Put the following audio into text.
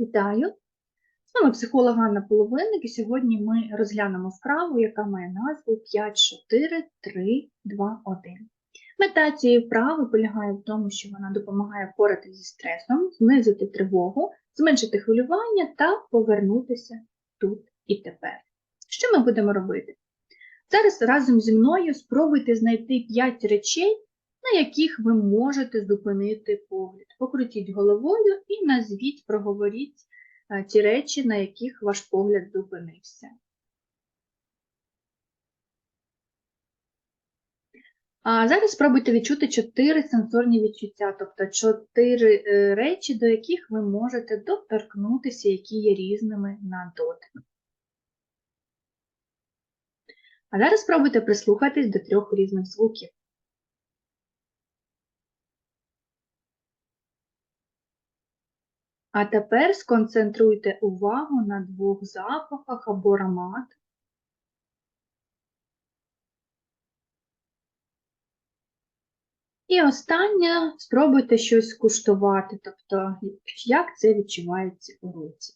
Вітаю! З вами психолог Ганна Половинник, і сьогодні ми розглянемо вправу, яка має назву 5, 4, 3, 2, 1. Мета цієї вправи полягає в тому, що вона допомагає впоратися зі стресом, знизити тривогу, зменшити хвилювання та повернутися тут і тепер. Що ми будемо робити? Зараз разом зі мною спробуйте знайти 5 речей, на яких ви можете зупинити погляд. Покрутіть головою і назвіть, проговоріть е, ті речі, на яких ваш погляд зупинився. А зараз спробуйте відчути чотири сенсорні відчуття, тобто чотири е, речі, до яких ви можете доторкнутися, які є різними на дотик. А зараз спробуйте прислухатись до трьох різних звуків. А тепер сконцентруйте увагу на двох запахах або ароматах. І останнє спробуйте щось скуштувати, тобто як це відчувається у руці.